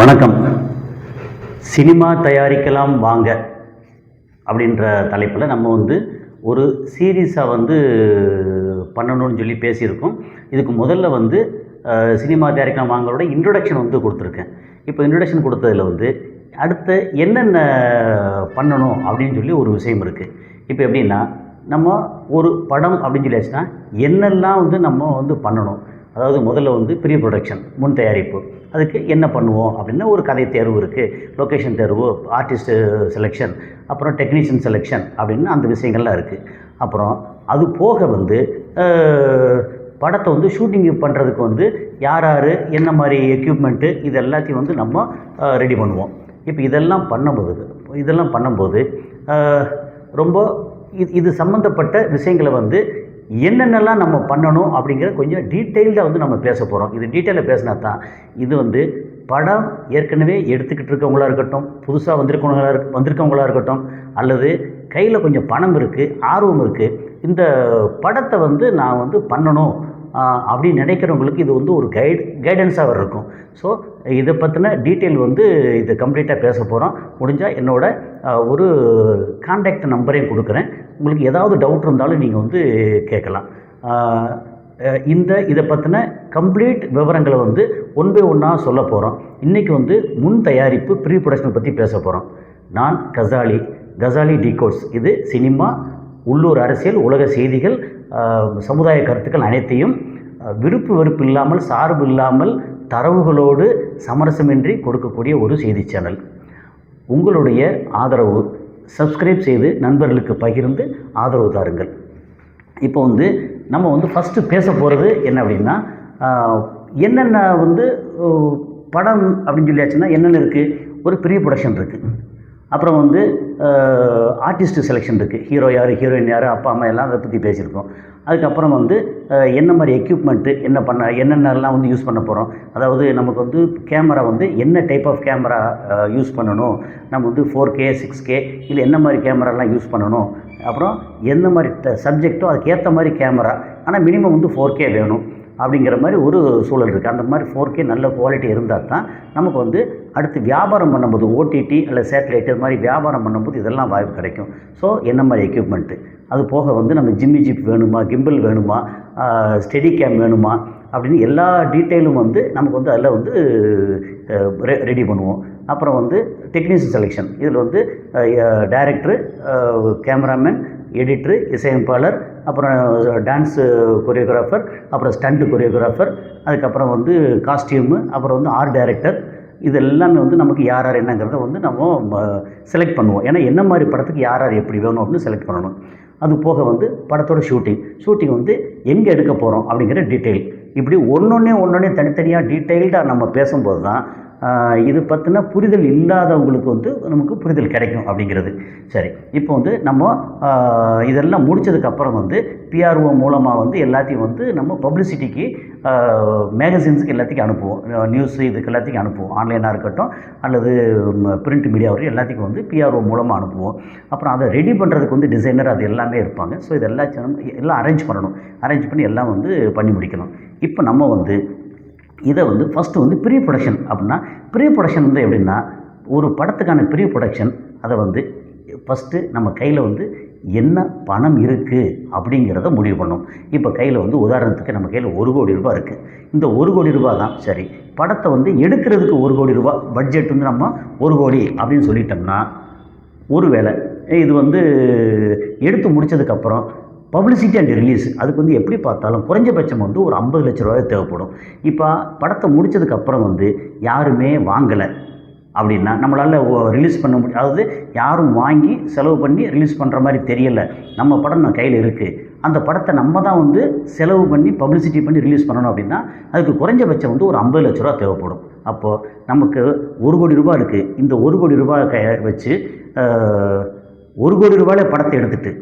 வணக்கம். சினிமா தயாரிக்கலாம் வாங்க அப்படின்ற தலைப்பில் நம்ம வந்து ஒரு சீரீஸாக வந்து பண்ணணும்னு சொல்லி பேசியிருக்கோம். இதுக்கு முதல்ல வந்து சினிமா தயாரிக்கலாம் வாங்களோட இன்ட்ரொடக்ஷன் வந்து கொடுத்துருக்கேன். இப்போ இன்ட்ரொடக்ஷன் கொடுத்ததில் வந்து அடுத்து என்னென்ன பண்ணணும் அப்படின்னு சொல்லி ஒரு விஷயம் இருக்குது இப்போ எப்படின்னா நம்ம ஒரு படம் அப்படின்னு சொல்லியாச்சுன்னா என்னெல்லாம் வந்து நம்ம வந்து பண்ணணும்? அதாவது முதல்ல வந்து ப்ரீ ப்ரொடக்ஷன் முன் தயாரிப்பு. அதுக்கு என்ன பண்ணுவோம் அப்படின்னா ஒரு கதை தேர்வு இருக்குது லொக்கேஷன் தேர்வு ஆர்டிஸ்ட்டு செலெக்ஷன் அப்புறம் டெக்னீஷியன் செலெக்ஷன் அப்படின்னு அந்த விஷயங்கள்லாம் இருக்குது அப்புறம் அது போக வந்து படத்தை வந்து ஷூட்டிங் பண்ணுறதுக்கு வந்து யார் யார் என்ன மாதிரி எக்யூப்மெண்ட்டு இது எல்லாத்தையும் வந்து நம்ம ரெடி பண்ணுவோம். இப்போ இதெல்லாம் பண்ணும்போது இதெல்லாம் பண்ணும்போது ரொம்ப இது இது சம்மந்தப்பட்ட விஷயங்களை வந்து என்னென்னலாம் நம்ம பண்ணணும் அப்படிங்கிற கொஞ்சம் டீட்டெயில்டாக வந்து நம்ம பேச போகிறோம் இது டீட்டெயிலாக பேசினா தான் இது வந்து படம் ஏற்கனவே எடுத்துக்கிட்டு இருக்கவங்களா இருக்கட்டும் புதுசாக வந்திருக்கவங்களா வந்திருக்கவங்களாக வந்திருக்கவங்களா இருக்கட்டும் அல்லது கையில் கொஞ்சம் பணம் இருக்குது ஆர்வம் இருக்குது இந்த படத்தை வந்து நான் வந்து பண்ணணும் அப்படின்னு நினைக்கிறவங்களுக்கு இது வந்து ஒரு கைட் கைடன்ஸாக இருக்கும். ஸோ இதை பற்றின டீட்டெயில் வந்து இது கம்ப்ளீட்டாக பேச போகிறோம் முடிஞ்சால் என்னோடய ஒரு கான்டாக்ட் நம்பரையும் கொடுக்குறேன். உங்களுக்கு ஏதாவது டவுட் இருந்தாலும் நீங்கள் வந்து கேட்கலாம். இந்த இதை பற்றின கம்ப்ளீட் விவரங்களை வந்து ஒன் பை ஒன்னாக சொல்ல போகிறோம் இன்றைக்கி வந்து முன் தயாரிப்பு ப்ரீ ப்ரொடக்ஷன் பற்றி பேச போகிறோம் நான் கசாலி கசாலி டிகோட்ஸ் இது சினிமா உள்ளூர் அரசியல் உலக செய்திகள் சமுதாய கருத்துக்கள் அனைத்தையும் விருப்பு வெறுப்பு இல்லாமல் சார்பு இல்லாமல் தரவுகளோடு சமரசமின்றி கொடுக்கக்கூடிய ஒரு செய்தி சேனல். உங்களுடைய ஆதரவு சப்ஸ்கிரைப் செய்து நண்பர்களுக்கு பகிர்ந்து ஆதரவு தாருங்கள். இப்போ வந்து நம்ம வந்து ஃபஸ்ட்டு பேச போகிறது என்ன அப்படின்னா என்னென்ன வந்து படம் அப்படின்னு சொல்லியாச்சுன்னா என்னென்ன இருக்குது ஒரு ப்ரீ ப்ரொடக்ஷன் இருக்குது அப்புறம் வந்து ஆர்டிஸ்ட் செலெக்ஷன் இருக்குது ஹீரோ யார் ஹீரோயின் யார் அப்பா அம்மா எல்லாம் அதை பற்றி பேசியிருக்கோம். அதுக்கப்புறம் வந்து என்ன மாதிரி எக்யூப்மெண்ட்டு என்ன பண்ண என்னென்னலாம் வந்து யூஸ் பண்ண போகிறோம் அதாவது நமக்கு வந்து கேமரா வந்து என்ன டைப் ஆஃப் கேமரா யூஸ் பண்ணணும். நம்ம வந்து ஃபோர் கே சிக்ஸ் கே இல்லை என்ன மாதிரி கேமராலாம் யூஸ் பண்ணணும். அப்புறம் எந்த மாதிரி சப்ஜெக்ட்டோ அதுக்கேற்ற மாதிரி கேமரா ஆனால் மினிமம் வந்து ஃபோர் கே வேணும். அப்படிங்கிற மாதிரி ஒரு சூழல் இருக்குது அந்த மாதிரி ஃபோர் கே நல்ல குவாலிட்டி இருந்தால் தான் நமக்கு வந்து அடுத்து வியாபாரம் பண்ணும்போது ஓடிடி அல்ல சேட்டலைட் இது மாதிரி வியாபாரம் பண்ணும்போது இதெல்லாம் வாய்ப்பு கிடைக்கும். ஸோ என்ன மாதிரி எக்யூப்மெண்ட்டு அது போக வந்து நம்ம ஜிம்மி ஜிப் வேணுமா கிம்பிள் வேணுமா ஸ்டெடி கேம் வேணுமா அப்படின்னு எல்லா டீட்டெயிலும் வந்து நமக்கு வந்து அதில் வந்து ரெடி பண்ணுவோம். அப்புறம் வந்து டெக்னீஷியன் செலெக்ஷன் இதில் வந்து டைரக்டரு கேமராமேன் எடிட்ரு இசையமைப்பாளர் அப்புறம் டான்ஸு கொரியோகிராஃபர் அப்புறம் ஸ்டண்ட்டு கொரியோகிராஃபர் அதுக்கப்புறம் வந்து காஸ்டியூமு அப்புறம் வந்து ஆர்ட் டைரக்டர் இது எல்லாமே வந்து நமக்கு யார் யார் என்னங்கிறத வந்து நம்ம செலக்ட் பண்ணுவோம். ஏன்னா என்ன மாதிரி படத்துக்கு யார் யார் எப்படி வேணும் அப்படின்னு செலக்ட் பண்ணணும். அது போக வந்து படத்தோட ஷூட்டிங் ஷூட்டிங் வந்து எங்கே எடுக்க போகிறோம் அப்படிங்கிற டீட்டெயில் இப்படி ஒன்றொன்னே ஒன்றொன்னே தனித்தனியாக டீட்டெயில்டாக நம்ம பேசும்போது தான் இது பற்றின புரிதல் இல்லாதவங்களுக்கு வந்து நமக்கு புரிதல் கிடைக்கும் அப்படிங்கிறது. சரி இப்போ வந்து நம்ம இதெல்லாம் முடிச்சதுக்கப்புறம் வந்து பிஆர்ஓ மூலமாக வந்து எல்லாத்தையும் வந்து நம்ம பப்ளிசிட்டிக்கு மேகசின்ஸுக்கு எல்லாத்துக்கும் அனுப்புவோம். நியூஸு இதுக்கு எல்லாத்துக்கும் அனுப்புவோம். ஆன்லைனாக இருக்கட்டும் அல்லது பிரிண்ட் மீடியா வரையும் எல்லாத்துக்கும் வந்து பிஆர்ஓ மூலமாக அனுப்புவோம். அப்புறம் அதை ரெடி பண்ணுறதுக்கு வந்து டிசைனர் அது எல்லாமே இருப்பாங்க. ஸோ இது எல்லாத்தையும் எல்லாம் அரேஞ்ச் பண்ணணும். அரேஞ்ச் பண்ணி எல்லாம் வந்து பண்ணி முடிக்கணும். இப்போ நம்ம வந்து இதை வந்து ஃபஸ்ட்டு வந்து ப்ரீ ப்ரொடக்ஷன் அப்படின்னா ப்ரீ ப்ரொடக்ஷன் வந்து எப்படின்னா ஒரு படத்துக்கான ப்ரீ ப்ரொடக்ஷன் அதை வந்து ஃபஸ்ட்டு நம்ம கையில் வந்து என்ன பணம் இருக்குது அப்படிங்கிறத முடிவு பண்ணும். இப்போ கையில் வந்து உதாரணத்துக்கு நம்ம கையில் ஒரு கோடி ரூபாய் இருக்குது இந்த ஒரு கோடி ரூபா தான் சரி படத்தை வந்து எடுக்கிறதுக்கு ஒரு கோடி ரூபா பட்ஜெட் வந்து நம்ம ஒரு கோடி அப்படின்னு சொல்லிட்டோம்னா ஒருவேளை இது வந்து எடுத்து முடித்ததுக்கப்புறம் பப்ளிசிட்டி அண்ட் ரிலீஸ் அதுக்கு வந்து எப்படி பார்த்தாலும் குறைஞ்சபட்சம் வந்து ஒரு ஐம்பது லட்ச ரூபாய் தேவைப்படும். இப்போ படத்தை முடித்ததுக்கப்புறம் வந்து யாருமே வாங்கலை அப்படின்னா நம்மளால் ரிலீஸ் பண்ண முடியும் அதாவது யாரும் வாங்கி செலவு பண்ணி ரிலீஸ் பண்ணுற மாதிரி தெரியலை. நம்ம படம் நம்ம கையில் இருக்குது அந்த படத்தை நம்ம தான் வந்து செலவு பண்ணி பப்ளிசிட்டி பண்ணி ரிலீஸ் பண்ணணும் அப்படின்னா அதுக்கு குறைஞ்சபட்சம் வந்து ஒரு ஐம்பது லட்ச ரூபா தேவைப்படும். அப்போது நமக்கு ஒரு கோடி ரூபாய் இருக்குது இந்த ஒரு கோடி ரூபாய் க வச்சு ஒரு கோடி ரூபாயில் படத்தை எடுத்துகிட்டு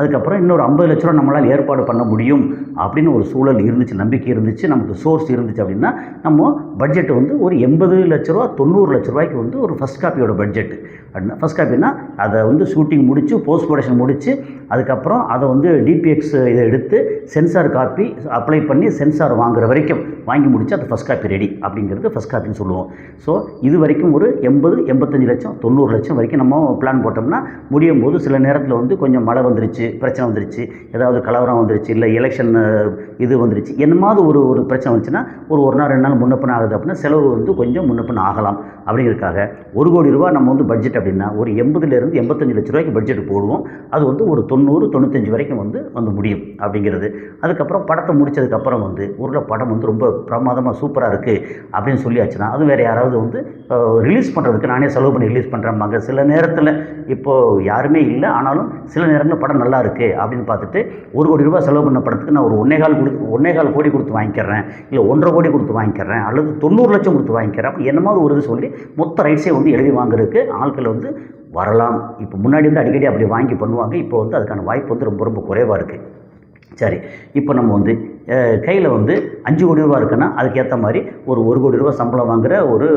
அதுக்கப்புறம் இன்னொரு ஐம்பது லட்ச ரூபா நம்மளால் ஏற்பாடு பண்ண முடியும் அப்படின்னு ஒரு சூழல் இருந்துச்சு நம்பிக்கை இருந்துச்சு நமக்கு சோர்ஸ் இருந்துச்சு அப்படின்னா நம்ம பட்ஜெட் வந்து ஒரு எண்பது லட்ச ரூபா தொண்ணூறு லட்ச ரூபாய்க்கு வந்து ஒரு ஃபஸ்ட் காப்பியோட பட்ஜெட் அப்படின்னா ஃபஸ்ட் காப்பின்னா அதை வந்து ஷூட்டிங் முடித்து போஸ்ட் ப்ரொடக்ஷன் முடித்து அதுக்கப்புறம் அதை வந்து டிபிஎக்ஸ் இதை எடுத்து சென்சார் காப்பி அப்ளை பண்ணி சென்சார் வாங்குற வரைக்கும் வாங்கி முடிச்சு அது ஃபஸ்ட் காப்பி ரெடி அப்படிங்கிறது ஃபஸ்ட் காப்பின்னு சொல்லுவோம். ஸோ இது வரைக்கும் ஒரு எண்பது எண்பத்தஞ்சு லட்சம் தொண்ணூறு லட்சம் வரைக்கும் நம்ம பிளான் போட்டோம்னா முடியும் போது சில நேரத்தில் வந்து கொஞ்சம் மழை வந்துருச்சு. பிரச்சனை வந்துருச்சு. ஏதாவது கலவரம் வந்துருச்சு இல்லை எலெக்ஷன் இது வந்துருச்சு. என்னமாவது ஒரு ஒரு பிரச்சனை வந்துச்சுன்னா ஒரு ஒரு நாள் ரெண்டு நாள் முன்னப்பின ஆகுது அப்படின்னா செலவு வந்து கொஞ்சம் முன்னப்பின ஆகலாம். அப்படிங்கிறதுக்காக ஒரு கோடி ரூபா நம்ம வந்து பட்ஜெட் அப்படின்னா ஒரு எண்பதுலேருந்து எண்பத்தஞ்சு லட்ச ரூபாய்க்கு பட்ஜெட் போடுவோம். அது வந்து ஒரு தொண்ணூறு தொண்ணூத்தஞ்சு வரைக்கும் வந்து வந்து முடியும் அப்படிங்கிறது. அதுக்கப்புறம் படத்தை முடிச்சதுக்கப்புறம் வந்து ஒரு படம் வந்து ரொம்ப பிரமாதமாக சூப்பராக இருக்குது அப்படின்னு சொல்லியாச்சுன்னா அது வேறு யாராவது வந்து ரிலீஸ் பண்ணுறதுக்கு நானே செலவு பண்ணி ரிலீஸ் பண்ணுறேன் சில நேரத்தில் இப்போது யாருமே இல்லை ஆனாலும் சில நேரங்களில் படம் நல்லா நல்லா இருக்குது அப்படின்னு பார்த்துட்டு ஒரு கோடி ரூபாய் செலவு பண்ண படத்துக்கு நான் ஒரு ஒன்னே கால் கொடுத்து ஒன்னே கால் கோடி கொடுத்து வாங்கிக்கிறேன். இல்லை ஒன்றரை கோடி கொடுத்து வாங்கிக்கிறேன். அல்லது தொண்ணூறு லட்சம் கொடுத்து வாங்கிக்கிறேன். அப்படி மாதிரி ஒரு இது சொல்லி மொத்த ரைட்ஸே வந்து எழுதி வாங்குறதுக்கு ஆட்கள் வந்து வரலாம். இப்போ முன்னாடி வந்து அடிக்கடி அப்படி வாங்கி பண்ணுவாங்க. இப்போ வந்து அதுக்கான வாய்ப்பு வந்து ரொம்ப ரொம்ப குறைவாக இருக்குது சரி இப்போ நம்ம வந்து கையில் வந்து அஞ்சு கோடி ரூபா இருக்குன்னா அதுக்கேற்ற மாதிரி ஒரு ஒரு கோடி ரூபா சம்பளம் வாங்குகிற ஒரு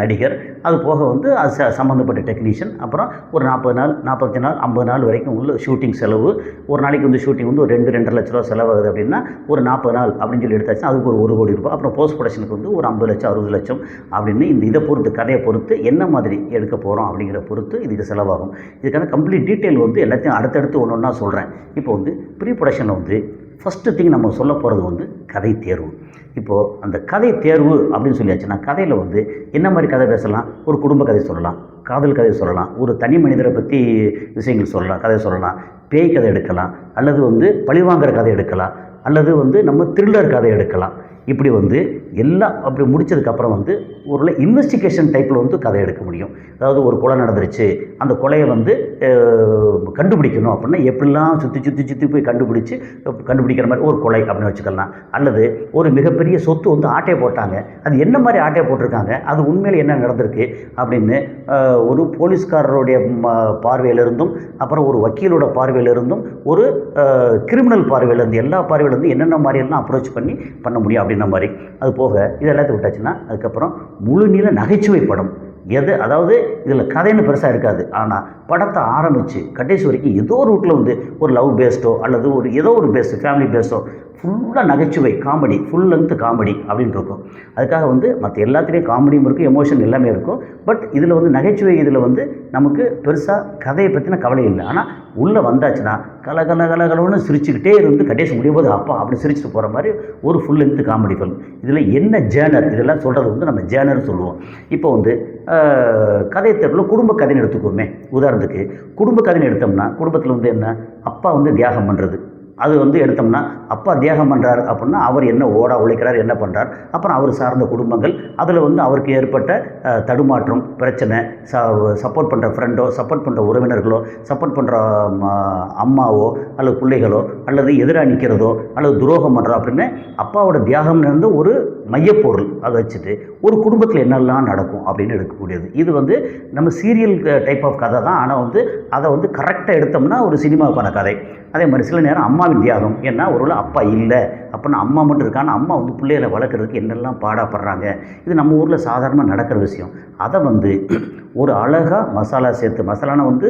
நடிகர் அது போக வந்து அது ச சம்மந்தப்பட்ட டெக்னீஷியன் அப்புறம் ஒரு நாற்பது நாள் நாற்பத்தஞ்சு நாள் ஐம்பது நாள் வரைக்கும் உள்ள ஷூட்டிங் செலவு. ஒரு நாளைக்கு வந்து ஷூட்டிங் வந்து ஒரு ரெண்டு ரெண்டரை லட்ச ரூபா செலவாகுது அப்படின்னா ஒரு நாற்பது நாள் அப்படின்னு சொல்லி எடுத்தாச்சுன்னா அதுக்கு ஒரு ஒரு கோடி ரூபாய். அப்புறம் போஸ்ட் ப்ரொடக்ஷனுக்கு வந்து ஒரு ஐம்பது லட்சம் அறுபது லட்சம் அப்படின்னு இந்த இதை பொறுத்து கதையை பொறுத்து என்ன மாதிரி எடுக்க போகிறோம் அப்படிங்கிற பொறுத்து இதுக்கு செலவாகும். இதுக்கான கம்ப்ளீட் டீட்டெயில் வந்து எல்லாத்தையும் அடுத்தடுத்து ஒன்று ஒன்றா சொல்கிறேன் இப்போ வந்து ப்ரீ ப்ரொடக்ஷனில் வந்து ஃபஸ்ட்டு திங் நம்ம சொல்ல போகிறது வந்து கதை தேர்வு. இப்போது அந்த கதை தேர்வு அப்படின்னு சொல்லியாச்சுன்னா கதையில் வந்து என்ன மாதிரி கதை பேசலாம்? ஒரு குடும்ப கதை சொல்லலாம் காதல் கதை சொல்லலாம் ஒரு தனி மனிதரை பற்றி விஷயங்கள் சொல்லலாம் கதை சொல்லலாம் பேய் கதை எடுக்கலாம் அல்லது வந்து பழிவாங்கிற கதை எடுக்கலாம் அல்லது வந்து நம்ம த்ரில்லர் கதை எடுக்கலாம். இப்படி வந்து எல்லாம் அப்படி முடிச்சதுக்கப்புறம் வந்து ஒரு இன்வெஸ்டிகேஷன் டைப்பில் வந்து கதை எடுக்க முடியும். அதாவது ஒரு கொலை நடந்துருச்சு. அந்த கொலையை வந்து கண்டுபிடிக்கணும் அப்படின்னா எப்படிலாம் சுற்றி சுற்றி சுற்றி போய் கண்டுபிடிச்சி கண்டுபிடிக்கிற மாதிரி ஒரு கொலை அப்படின்னு வச்சுக்கலாம். அல்லது ஒரு மிகப்பெரிய சொத்து வந்து ஆட்டையை போட்டாங்க. அது என்ன மாதிரி ஆட்டையை போட்டிருக்காங்க? அது உண்மையில் என்ன நடந்திருக்கு? அப்படின்னு ஒரு போலீஸ்காரருடைய ம- பார்வையிலிருந்தும் அப்புறம் ஒரு வக்கீலோட பார்வையிலிருந்தும் ஒரு கிரிமினல் பார்வையிலேருந்து எல்லா பார்வையிலேருந்து என்னென்ன மாதிரியெல்லாம் அப்ரோச் பண்ணி பண்ண முடியும் அப்படின்னு மாதிரி. அது போக இது எல்லாத்தையும் விட்டாச்சுன்னா அதுக்கப்புறம் முழு நீள நகைச்சுவை படம். எது அதாவது இதில் கதைன்னு பெருசாக இருக்காது. ஆனால் படத்தை ஆரம்பித்து கடைசி வரைக்கும் ஏதோ ஒரு ரூட்டில் வந்து ஒரு லவ் பேஸ்டோ அல்லது ஒரு ஏதோ ஒரு பேஸ்ட் ஃபேமிலி பேஸ்டோ ஃபுல்லாக நகைச்சுவை காமெடி ஃபுல் லென்த் காமெடி அப்படின்ட்டு இருக்கும். அதுக்காக வந்து மற்ற எல்லாத்துலேயும் காமெடியும் இருக்கும் எமோஷன் எல்லாமே இருக்கும். பட் இதில் வந்து நகைச்சுவை இதில் வந்து நமக்கு பெருசாக கதையை பற்றின கவலை இல்லை. ஆனால் உள்ளே வந்தாச்சுன்னா கல கல கலகலன்னு சிரிச்சுக்கிட்டே இருந்து கடைசி முடியும் போது அப்பா அப்படி சிரிச்சுட்டு போகிற மாதிரி ஒரு ஃபுல் லென்த்து காமெடி ஃபிலிம் இதில் என்ன ஜேனர் இதெல்லாம் சொல்கிறது வந்து நம்ம ஜேனர் சொல்லுவோம். இப்போ வந்து ஆஹ், கதை தேர்வில் குடும்ப கதைன்னு எடுத்துக்கோமே. உதாரணத்துக்கு குடும்ப கதைன்னு எடுத்தோம்னா குடும்பத்தில் வந்து என்ன? அப்பா வந்து தியாகம் பண்ணுறது அது வந்து எடுத்தோம்னா அப்பா தியாகம் பண்ணுறார் அப்படின்னா அவர் என்ன ஓடா உழைக்கிறார் என்ன பண்ணுறார் அப்புறம் அவர் சார்ந்த குடும்பங்கள் அதில் வந்து அவருக்கு ஏற்பட்ட தடுமாற்றம் பிரச்சனை ச சப்போர்ட் பண்ணுற ஃப்ரெண்டோ சப்போர்ட் பண்ணுற உறவினர்களோ சப்போர்ட் பண்ணுற அம்மாவோ அல்லது பிள்ளைகளோ அல்லது எதிராக நிற்கிறதோ அல்லது துரோகம் பண்ணுறோம் அப்படின்னு அப்பாவோட தியாகம்னு இருந்து ஒரு மையப்பொருள் அதை வச்சுட்டு ஒரு குடும்பத்தில் என்னெல்லாம் நடக்கும் அப்படின்னு எடுக்கக்கூடியது. இது வந்து நம்ம சீரியல் டைப் ஆஃப் கதை தான். ஆனால் வந்து அதை வந்து கரெக்டாக எடுத்தோம்னா ஒரு சினிமாவுக்கான கதை. அதே மாதிரி சில நேரம் அம்மாவின் தியாகம். ஏன்னா ஒரு அப்பா இல்லை அப்படின்னா அம்மா மட்டும் இருக்கான்னு அம்மா வந்து பிள்ளைகளை வளர்க்குறதுக்கு என்னெல்லாம் பாடாப்படுறாங்க? இது நம்ம ஊரில் சாதாரணமாக நடக்கிற விஷயம். அதை வந்து ஒரு அழகாக மசாலா சேர்த்து மசாலானா வந்து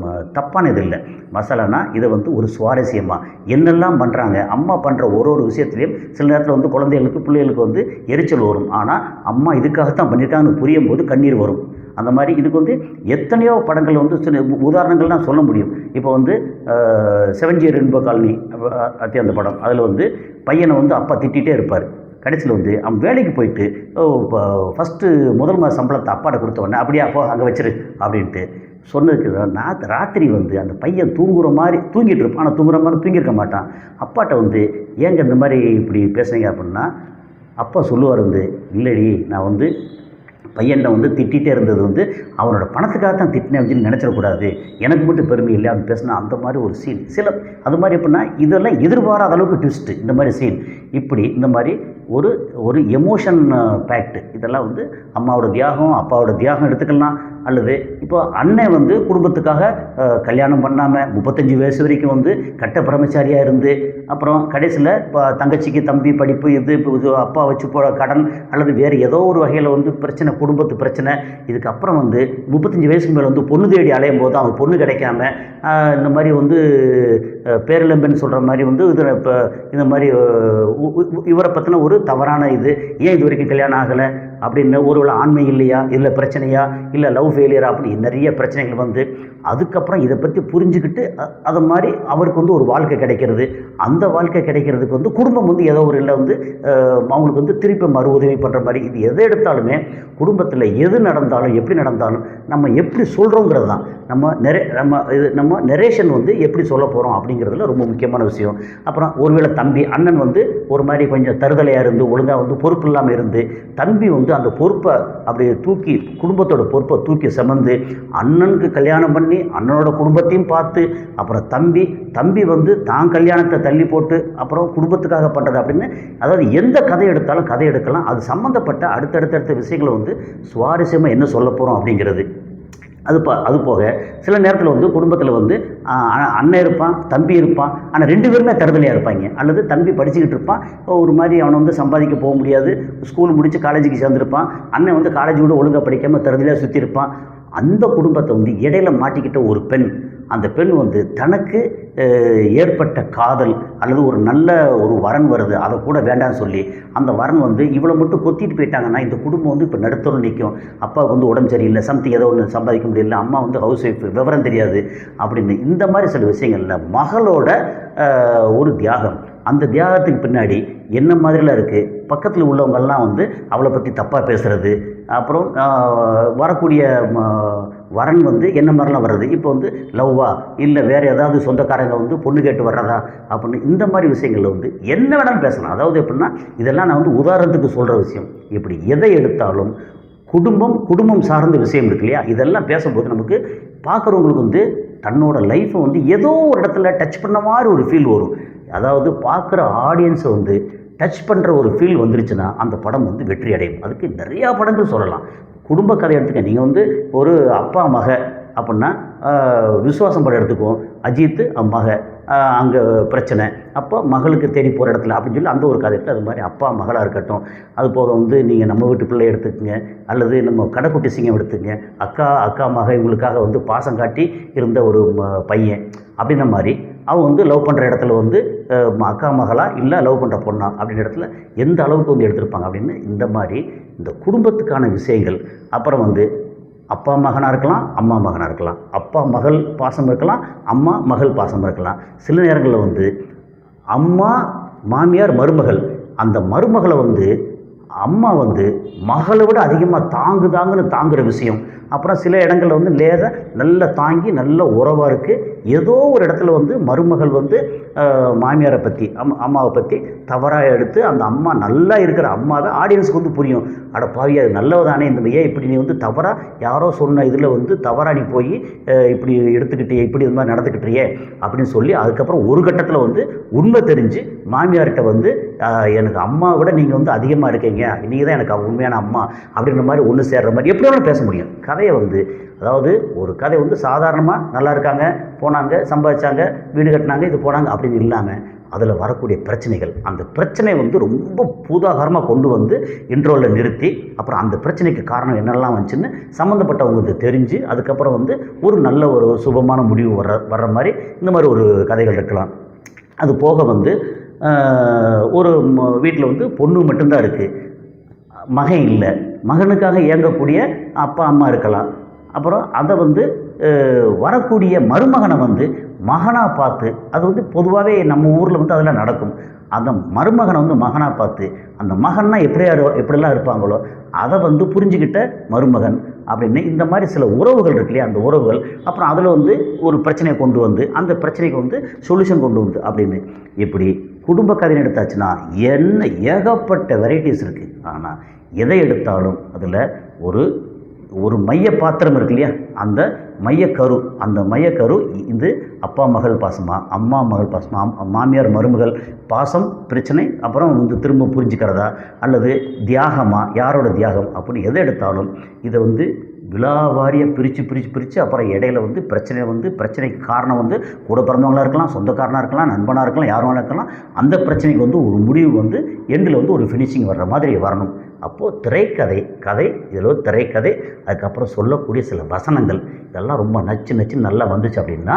ம- தப்பானது இல்லை மசாலானா இதை வந்து ஒரு சுவாரஸ்யமாக என்னெல்லாம் பண்ணுறாங்க அம்மா பண்ணுற ஒரு ஒரு விஷயத்துலையும் சில நேரத்தில் வந்து குழந்தைகளுக்கு பிள்ளைகளுக்கு வந்து எரிச்சல் வரும். ஆனால் அம்மா இதுக்காகத்தான் பண்ணிட்டாங்கன்னு புரியும் போது கண்ணீர் வரும். அந்த மாதிரி இதுக்கு வந்து எத்தனையோ படங்கள் வந்து சில உதாரணங்கள்லாம் சொல்ல முடியும். இப்போ வந்து செவன்ஜியர் இன்ப காலனி அஹ், அத்தி அந்த படம். அதில் வந்து பையனை வந்து அப்பா திட்டிகிட்டே இருப்பார். கடைசியில் வந்து அவன் வேலைக்கு போயிட்டு ஃபஸ்ட்டு முதல் மாத சம்பளத்தை அப்பாட்ட கொடுத்த உடனே அப்படியே அப்போ அங்கே வச்சிரு அப்படின்ட்டு சொன்னதுக்கு நான் ராத்திரி வந்து அந்த பையன் தூங்குற மாதிரி தூங்கிட்டு இருப்பான். ஆனால் தூங்குற மாதிரி தூங்கியிருக்க மாட்டான். அப்பாட்ட வந்து ஏங்க இந்த மாதிரி இப்படி பேசுனீங்க? அப்படின்னா அப்பா சொல்லுவார் வந்து இல்லடி நான் வந்து பையனை வந்து திட்டிகிட்டே இருந்தது வந்து அவனோட பணத்துக்காக தான் திட்டினேன் அப்படின்னு நினச்சிடக்கூடாது. எனக்கு மட்டும் பெருமை இல்லை அப்படின்னு பேசினா அந்த மாதிரி ஒரு சீன் சில அது மாதிரி எப்படின்னா இதெல்லாம் எதிர்பாராத அளவுக்கு ட்விஸ்ட்டு இந்த மாதிரி சீன் இப்படி இந்த மாதிரி ஒரு ஒரு எமோஷன் பேக்ட் இதெல்லாம் வந்து அம்மாவோட தியாகம் அப்பாவோட தியாகம் எடுத்துக்கலாம். அல்லது இப்போ அண்ணன் வந்து குடும்பத்துக்காக கல்யாணம் பண்ணாமல் முப்பத்தஞ்சு வயசு வரைக்கும் வந்து கட்ட பிரம்மச்சாரியாக இருந்து அப்புறம் கடைசியில் இப்போ தங்கச்சிக்கு தம்பி படிப்பு இது இது அப்பா வச்சு போகிற கடன் அல்லது வேறு ஏதோ ஒரு வகையில் வந்து பிரச்சனை குடும்பத்து பிரச்சனை இதுக்கப்புறம் வந்து முப்பத்தஞ்சு வயசுக்கு மேலே வந்து பொண்ணு தேடி அலையும் போது அவன் பொண்ணு கிடைக்காம இந்த மாதிரி வந்து அஹ், சொல்கிற மாதிரி வந்து இது இப்போ இந்த மாதிரி இவரை பற்றின ஒரு தவறான இது. ஏன் இது வரைக்கும் கல்யாணம் ஆகலை? அப்படின்னு ஒருவேளை ஆண்மை இல்லையா? இல்லை பிரச்சனையா? இல்லை லவ் ஃபெயிலியரா அப்படி நிறைய பிரச்சனைகள் வந்து அதுக்கப்புறம் இதை பற்றி புரிஞ்சுக்கிட்டு அதை அது மாதிரி அவருக்கு வந்து ஒரு வாழ்க்கை கிடைக்கிறது. அந்த வாழ்க்கை கிடைக்கிறதுக்கு வந்து குடும்பம் வந்து ஏதோ ஒரு இல்லை வந்து அவங்களுக்கு வந்து திருப்பி மறு உதவி பண்ணுற மாதிரி இது எதை எடுத்தாலுமே குடும்பத்தில் எது நடந்தாலும் எப்படி நடந்தாலும் நம்ம எப்படி சொல்கிறோங்கிறது தான். நம்ம நெரே நம்ம இது நம்ம நெரேஷன் வந்து எப்படி சொல்ல போகிறோம் அப்படிங்கிறதுல ரொம்ப முக்கியமான விஷயம். அப்புறம் ஒருவேளை தம்பி அண்ணன் வந்து ஒரு மாதிரி கொஞ்சம் தருதலையாக இருந்து ஒழுங்காக வந்து பொறுப்பு இல்லாமல் இருந்து தம்பி வந்து அந்த பொறுப்பை அப்படி தூக்கி குடும்பத்தோட பொறுப்பை தூக்கி சுமந்து அண்ணனுக்கு கல்யாணம் பண்ணி அண்ணனோட குடும்பத்தையும் பார்த்து அப்புறம் தம்பி தம்பி வந்து தான் கல்யாணத்தை தள்ளி போட்டு அப்புறம் குடும்பத்துக்காக பண்ணுறது அப்படின்னு அதாவது எந்த கதை எடுத்தாலும் கதை எடுக்கலாம். அது சம்மந்தப்பட்ட அடுத்தடுத்தடுத்த விஷயங்களை வந்து சுவாரஸ்யமாக என்ன சொல்ல போகிறோம் அப்படிங்கிறது. அது பா அது போக சில நேரத்தில் வந்து குடும்பத்தில் வந்து அண்ணன் இருப்பான் தம்பி இருப்பான் ஆனால் ரெண்டு பேருமே தருதலையாக இருப்பாங்க. அல்லது தம்பி படிச்சுக்கிட்டு இருப்பான் ஒரு மாதிரி அவனை வந்து சம்பாதிக்க போக முடியாது ஸ்கூல் முடித்து காலேஜுக்கு சேர்ந்துருப்பான் அண்ணன் வந்து காலேஜ் கூட ஒழுங்காக படிக்காமல் தருதலையாக சுற்றி இருப்பான். அந்த குடும்பத்தை வந்து இடையில மாட்டிக்கிட்ட ஒரு பெண் அந்த பெண் வந்து தனக்கு ஏற்பட்ட காதல் அல்லது ஒரு நல்ல ஒரு வரன் வருது அதை கூட வேண்டாம்னு சொல்லி அந்த வரன் வந்து இவ்வளோ மட்டும் கொத்திட்டு போயிட்டாங்கன்னா இந்த குடும்பம் வந்து இப்போ நடுத்தரும் நிற்கும் அப்பாவுக்கு வந்து உடம்பு சரியில்லை சம்திங் ஏதோ ஒன்று சம்பாதிக்க முடியல அம்மா வந்து ஹவுஸ் ஒய்ஃப் விவரம் தெரியாது அப்படின்னு. இந்த மாதிரி சில விஷயங்களில் மகளோட ஒரு தியாகம். அந்த தியாகத்துக்கு பின்னாடி என்ன மாதிரிலாம் இருக்குது பக்கத்தில் உள்ளவங்கள்லாம் வந்து அவளை பற்றி தப்பாக பேசுகிறது அப்புறம் வரக்கூடிய ம, வரன் வந்து என்ன மாதிரிலாம் வர்றது? இப்போ வந்து லவ்வா? இல்லை வேறு ஏதாவது சொந்தக்காரங்க வந்து பொண்ணு கேட்டு வர்றதா? அப்படின்னு இந்த மாதிரி விஷயங்களில் வந்து என்ன வேணாலும் பேசலாம். அதாவது எப்படின்னா இதெல்லாம் நான் வந்து உதாரணத்துக்கு சொல்கிற விஷயம். இப்படி எதை எடுத்தாலும் குடும்பம் குடும்பம் சார்ந்த விஷயம் இருக்கு இல்லையா? இதெல்லாம் பேசும்போது நமக்கு பார்க்குறவங்களுக்கு வந்து தன்னோட லைஃப்பை வந்து ஏதோ ஒரு இடத்துல டச் பண்ண மாதிரி ஒரு ஃபீல் வரும். அதாவது பார்க்குற ஆடியன்ஸை வந்து டச் பண்ணுற ஒரு ஃபீல் வந்துருச்சுன்னா அந்த படம் வந்து வெற்றி அடையும். அதுக்கு நிறையா படங்கள் சொல்லலாம். குடும்ப கதை எடுத்துக்க நீங்கள் வந்து ஒரு அப்பா மக அப்படின்னா விசுவாசம் படம் எடுத்துக்குவோம். அஜித் மக அங்கே பிரச்சனை. அப்போ மகளுக்கு தேடி போகிற இடத்துல அப்படின்னு சொல்லி அந்த ஒரு கதை எடுத்து அது மாதிரி அப்பா மகளாக இருக்கட்டும். அது போக வந்து நீங்கள் நம்ம வீட்டு பிள்ளை எடுத்துக்கங்க. அல்லது நம்ம கடைக்குட்டி சிங்கம் எடுத்துக்கங்க. அக்கா அக்கா மக இவங்களுக்காக வந்து பாசம் காட்டி இருந்த ஒரு பையன் அப்படின்ன மாதிரி அவன் வந்து லவ் பண்ணுற இடத்துல வந்து அக்கா மகளா இல்லை லவ் பண்ணுற பொண்ணா அப்படின்ற இடத்துல எந்த அளவுக்கு வந்து எடுத்திருப்பாங்க அப்படின்னு இந்த மாதிரி இந்த குடும்பத்துக்கான விஷயங்கள். அப்புறம் வந்து அப்பா மகனாக இருக்கலாம் அம்மா மகனாக இருக்கலாம். அப்பா மகள் பாசம் இருக்கலாம் அம்மா மகள் பாசம் இருக்கலாம். சில நேரங்களில் வந்து அம்மா மாமியார் மருமகள் அந்த மருமகளை வந்து அம்மா வந்து மகளை விட அதிகமாக தாங்குதாங்கன்னு தாங்குகிற விஷயம். அப்புறம் சில இடங்களில் வந்து லேசாக நல்ல தாங்கி நல்ல உறவாக இருக்குது ஏதோ ஒரு இடத்துல வந்து மருமகள் வந்து மாமியாரை பற்றி அம் அம்மாவை பற்றி தவறாக எடுத்து அந்த அம்மா நல்லா இருக்கிற அம்மாவை ஆடியன்ஸுக்கு வந்து புரியும். அட பாவி அது நல்லவதானே இந்த ஏன் இப்படி நீ வந்து தவறாக யாரோ சொன்ன இதில் வந்து தவறாக நீ போய் இப்படி எடுத்துக்கிட்டியே இப்படி இந்த மாதிரி நடந்துக்கிட்டியே அப்படின்னு சொல்லி அதுக்கப்புறம் ஒரு கட்டத்தில் வந்து உண்மை தெரிஞ்சு மாமியார்கிட்ட வந்து எனக்கு அம்மாவை விட நீங்கள் வந்து அதிகமாக இருக்கீங்க. நீங்கள் தான் எனக்கு உண்மையான அம்மா அப்படின்ற மாதிரி ஒன்று சேர்ற மாதிரி எப்படி வேணாலும் பேச முடியும். கதையை வந்து அதாவது ஒரு கதை வந்து சாதாரணமாக நல்லா இருக்காங்க போனாங்க சம்பாதிச்சாங்க வீடு கட்டினாங்க இது போனாங்க அப்படின்னு இல்லாமல் அதில் வரக்கூடிய பிரச்சனைகள் அந்த பிரச்சனை வந்து ரொம்ப பூதாகரமாக கொண்டு வந்து இன்ட்ரோவில் நிறுத்தி அப்புறம் அந்த பிரச்சனைக்கு காரணம் என்னெல்லாம் வந்துச்சுன்னு சம்மந்தப்பட்டவங்களுக்கு தெரிஞ்சு அதுக்கப்புறம் வந்து ஒரு நல்ல ஒரு சுபமான முடிவு வர்ற வர்ற மாதிரி இந்த மாதிரி ஒரு கதைகள் இருக்கலாம். அது போக வந்து ஒரு வீட்டில் வந்து பொண்ணு மட்டும்தான் இருக்குது மகன் இல்லை. மகனுக்காக இயங்கக்கூடிய அப்பா அம்மா இருக்கலாம். அப்புறம் அதை வந்து வரக்கூடிய மருமகனை வந்து மகனாக பார்த்து அது வந்து பொதுவாகவே நம்ம ஊரில் வந்து அதெல்லாம் நடக்கும். அந்த மருமகனை வந்து மகனாக பார்த்து அந்த மகன்னா எப்படியா எப்படிலாம் இருப்பாங்களோ அதை வந்து புரிஞ்சுக்கிட்ட மருமகன் அப்படின்னு. இந்த மாதிரி சில உறவுகள் இருக்கு இல்லையா அந்த உறவுகள். அப்புறம் அதில் வந்து ஒரு பிரச்சனையை கொண்டு வந்து அந்த பிரச்சனைக்கு வந்து சொல்யூஷன் கொண்டு வந்து அப்படின்னு. இப்படி குடும்ப கதைன்னு எடுத்தாச்சுன்னா என்ன ஏகப்பட்ட வெரைட்டிஸ் இருக்குது ஆனால் எதை எடுத்தாலும் அதில் ஒரு ஒரு மைய பாத்திரம் இருக்கு இல்லையா? அந்த மையக்கரு அந்த மையக்கரு இது அப்பா மகள் பாசமா அம்மா மகள் பாசமா மாமியார் மருமகள் பாசம் பிரச்சனை அப்புறம் வந்து திரும்ப புரிஞ்சுக்கிறதா? அல்லது தியாகமா? யாரோட தியாகம்? அப்படின்னு எதை எடுத்தாலும் இதை வந்து விழாவாரியாக பிரித்து பிரித்து பிரித்து அப்புறம் இடையில வந்து பிரச்சனை வந்து பிரச்சனைக்கு காரணம் வந்து கூட பிறந்தவங்களா இருக்கலாம் சொந்தக்காரனாக இருக்கலாம் நண்பனாக இருக்கலாம் யார் வேணா இருக்கலாம் அந்த பிரச்சனைக்கு வந்து ஒரு முடிவு வந்து எண்டில் வந்து ஒரு ஃபினிஷிங் வர்ற மாதிரி வரணும். அப்போது திரைக்கதை கதை இதில் ஒரு திரைக்கதை அதுக்கப்புறம் சொல்லக்கூடிய சில வசனங்கள் இதெல்லாம் ரொம்ப நச்சு நச்சு நல்லா வந்துச்சு அப்படின்னா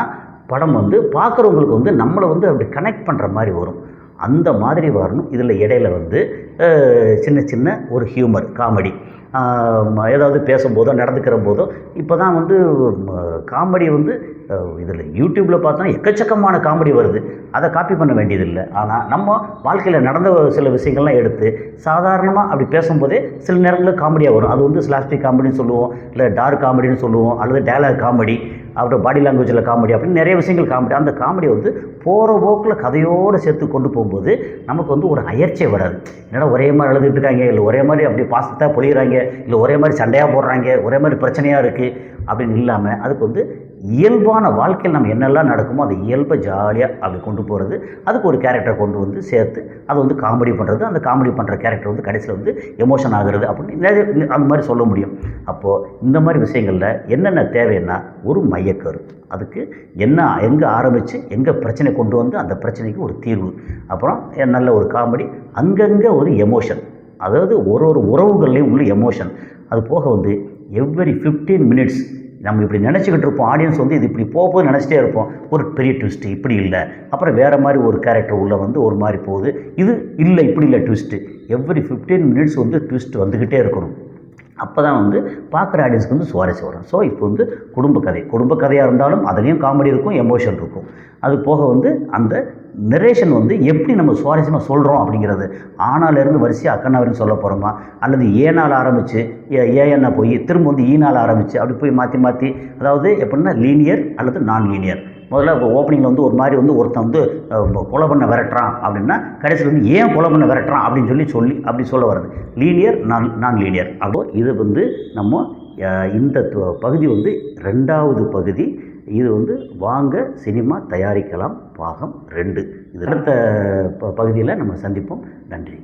படம் வந்து பார்க்குறவங்களுக்கு வந்து நம்மளை வந்து அப்படி கனெக்ட் பண்ணுற மாதிரி வரும். அந்த மாதிரி வரணும். இதில் இடையில வந்து சின்ன சின்ன ஒரு ஹியூமர் காமெடி ஏதாவது பேசும்போதோ நடந்துக்கிற போதோ இப்போ தான் வந்து காமெடி வந்து இதில் யூடியூப்பில் பார்த்தா எக்கச்சக்கமான காமெடி வருது. அதை காப்பி பண்ண வேண்டியதில்லை. ஆனால் நம்ம வாழ்க்கையில் நடந்த சில விஷயங்கள்லாம் எடுத்து சாதாரணமாக அப்படி பேசும்போதே சில நேரங்களில் காமெடியாக வரும். அது வந்து ஸ்லாஸ்டிக் காமெடின்னு சொல்லுவோம் இல்லை டார்க் காமெடின்னு சொல்லுவோம் அல்லது டேலாக் காமெடி அப்புறம் பாடி லாங்குவேஜில் காமெடி அப்படின்னு நிறைய விஷயங்கள் காமெடி அந்த காமெடி வந்து போகிற போக்கில் கதையோடு சேர்த்து கொண்டு போகும்போது நமக்கு வந்து ஒரு அயற்சியை வராது. என்னடா ஒரே மாதிரி எழுதிட்டு இருக்காங்க இல்லை ஒரே மாதிரி அப்படி பாசத்தாக பொழிகிறாங்க இல்லை ஒரே மாதிரி சண்டையாக போடுறாங்க ஒரே மாதிரி பிரச்சனையாக இருக்குது அப்படின்னு இல்லாமல் அதுக்கு வந்து இயல்பான வாழ்க்கையில் நம்ம என்னெல்லாம் நடக்குமோ அதை இயல்பை ஜாலியாக அப்படி கொண்டு போகிறது அதுக்கு ஒரு கேரக்டரை கொண்டு வந்து சேர்த்து அதை வந்து காமெடி பண்ணுறது அந்த காமெடி பண்ணுற கேரக்டர் வந்து கடைசியில் வந்து எமோஷன் ஆகுறது அப்படின்னு அந்த மாதிரி சொல்ல முடியும். அப்போது இந்த மாதிரி விஷயங்களில் என்னென்ன தேவைன்னா ஒரு மையக்கரு. அதுக்கு என்ன எங்கே ஆரம்பித்து எங்கே பிரச்சனை கொண்டு வந்து அந்த பிரச்சனைக்கு ஒரு தீர்வு. அப்புறம் நல்ல ஒரு காமெடி அங்கங்கே ஒரு எமோஷன் அதாவது ஒரு ஒரு உறவுகள்லேயும் உள்ள எமோஷன் அது போக வந்து எவ்ரி ஃபிஃப்டீன் மினிட்ஸ் நம்ம இப்படி நினச்சிக்கிட்டு இருப்போம். ஆடியன்ஸ் வந்து இது இப்படி போக போது நினச்சிட்டே இருப்போம். ஒரு பெரிய ட்விஸ்ட்டு இப்படி இல்லை. அப்புறம் வேறு மாதிரி ஒரு கேரக்டர் உள்ளே வந்து ஒரு மாதிரி போகுது. இது இல்லை இப்படி இல்லை ட்விஸ்ட்டு எவ்ரி ஃபிஃப்டீன் மினிட்ஸ் வந்து ட்விஸ்ட் வந்துக்கிட்டே இருக்கணும். அப்போ தான் வந்து பார்க்குற ஆடியன்ஸ்க்கு வந்து சுவாரஸ்யம் வரும். ஸோ இப்போ வந்து குடும்ப கதை. குடும்ப கதையாக இருந்தாலும் அதுலேயும் காமெடி இருக்கும் எமோஷன் இருக்கும். அது போக வந்து அந்த நரேஷன் வந்து எப்படி நம்ம சுவாரஸ்யமாக சொல்கிறோம் அப்படிங்கிறது ஆனாலேருந்து வரிசையாக அக்கண்ணா வரைக்கும் சொல்ல போகிறோமா அல்லது ஏனால் ஆரம்பித்து ஏஎன்னா போய் திரும்ப வந்து ஈனால் ஆரம்பித்து அப்படி போய் மாற்றி மாற்றி அதாவது எப்படின்னா லீனியர் அல்லது நான் லீனியர் முதல்ல இப்போ ஓப்பனிங்கில் வந்து ஒரு மாதிரி வந்து ஒருத்தன் வந்து கொலை பண்ண விரட்டுறான் அப்படின்னா கடைசியில் வந்து ஏன் கொலை பண்ண விரட்டுறான் அப்படின்னு சொல்லி சொல்லி அப்படி சொல்ல வருது லீனியர் நான் நான் லீனியர் அப்போ இது வந்து நம்ம இந்த து- பகுதி வந்து ரெண்டாவது பகுதி இது வந்து வாங்க சினிமா தயாரிக்கலாம் பாகம் ரெண்டு. இது அடுத்த ப- பகுதியில் நம்ம சந்திப்போம். நன்றி.